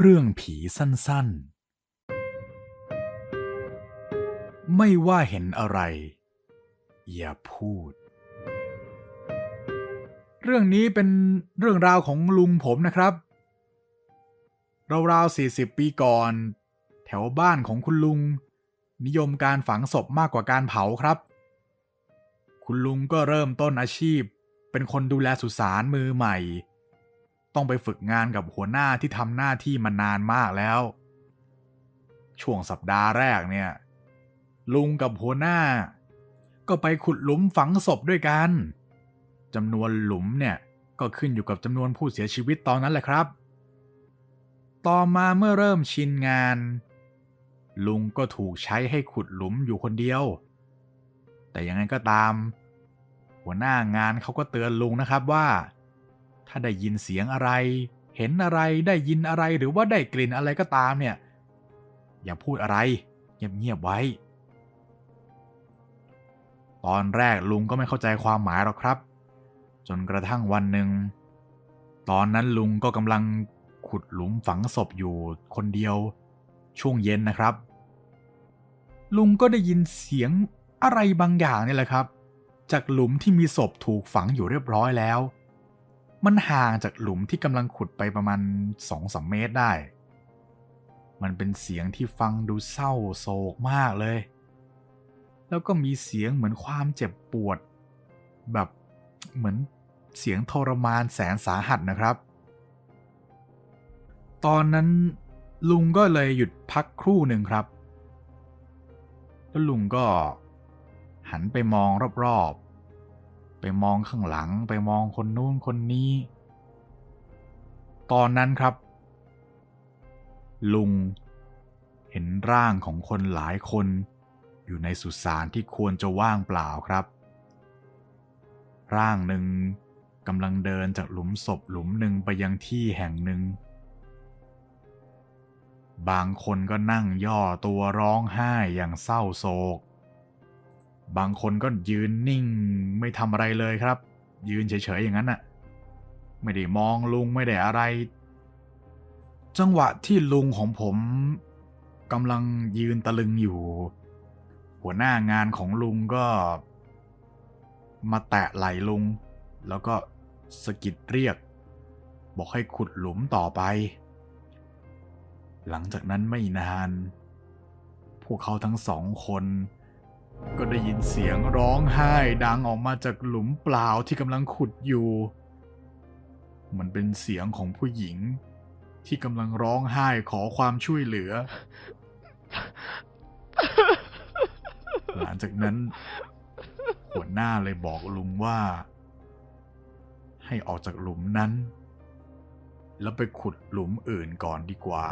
เรื่องผีสั้นๆ ไม่ว่าเห็นอะไร อย่าพูด เรื่องนี้เป็นเรื่องราวของลุงผมนะครับ ราวๆ40 ปีก่อน แถวบ้านของคุณลุง นิยมการฝังศพมากกว่าการเผาครับ คุณลุงก็เริ่มต้นอาชีพ เป็นคนดูแลสุสานมือใหม่ ต้องไปฝึกงานกับหัวหน้าที่ทำหน้าที่มานานมากแล้ว ช่วงสัปดาห์แรกเนี่ย ลุงกับหัวหน้า ก็ไปขุดหลุมฝังศพด้วยกันจำนวนหลุมเนี่ยก็ขึ้นอยู่กับจำนวนผู้เสียชีวิตตอนนั้นแหละครับ ต่อมาเมื่อเริ่มชินงาน ลุงก็ถูกใช้ให้ขุดหลุมอยู่คนเดียว แต่ยังไงก็ตาม หัวหน้างานเขาก็เตือนลุงนะครับว่า ถ้าได้ยินเสียงอะไร เห็นอะไรได้ยินอะไรหรือว่าได้กลิ่นอะไรก็ตามเนี่ย อย่าพูดอะไรเงียบๆไว้ ตอนแรกลุงก็ไม่เข้าใจความหมายหรอกครับ จนกระทั่งวันหนึ่ง ตอนนั้นลุงก็กำลังขุดหลุมฝังศพอยู่คนเดียว ช่วงเย็นนะครับ ลุงก็ได้ยินเสียงอะไรบางอย่างนี่แหละครับ จากหลุมที่มีศพถูกฝังอยู่เรียบร้อยแล้ว มันห่างจากหลุมที่กำลังขุดไปประมาณสองสามเมตรได้ มันเป็นเสียงที่ฟังดูเศร้าโศกมากเลย แล้วก็มีเสียงเหมือนความเจ็บปวด แบบเหมือนเสียงทรมานแสนสาหัสนะครับ ตอนนั้นลุงก็เลยหยุดพักครู่หนึ่งครับ แล้วลุงก็หันไปมองรอบ ไปมองข้างหลังไปมองคนนู้นคนนี้ ตอนนั้นครับ ลุงเห็นร่างของคนหลายคน อยู่ในสุสานที่ควรจะว่างเปล่าครับ ร่างหนึ่งกำลังเดินจากหลุมศพหลุมหนึ่งไปยังที่แห่งหนึ่ง บางคนก็นั่งย่อตัวร้องไห้อย่างเศร้าโศก บางคนก็ยืนนิ่งไม่ทำอะไรเลยครับ ยืนเฉยๆอย่างนั้นน่ะ ไม่ได้มองลุงไม่ได้อะไร จังหวะที่ลุงของผมกำลังยืนตะลึงอยู่ หัวหน้างานของลุงก็ มาแตะไหลลุง แล้วก็สะกิดเรียก บอกให้ขุดหลุมต่อไป หลังจากนั้นไม่นาน พวกเขาทั้งสองคน ก็ได้ยินเสียงร้องไห้ดังออกมาจากหลุมเปล่าที่กำลังขุดอยู่ มันเป็นเสียงของผู้หญิง ที่กำลังร้องไห้ขอความช่วยเหลือ หลังจากนั้น หัวหน้าเลยบอกลุงว่า ให้ออกจากหลุมนั้น แล้วไปขุดหลุมอื่นก่อนดีกว่า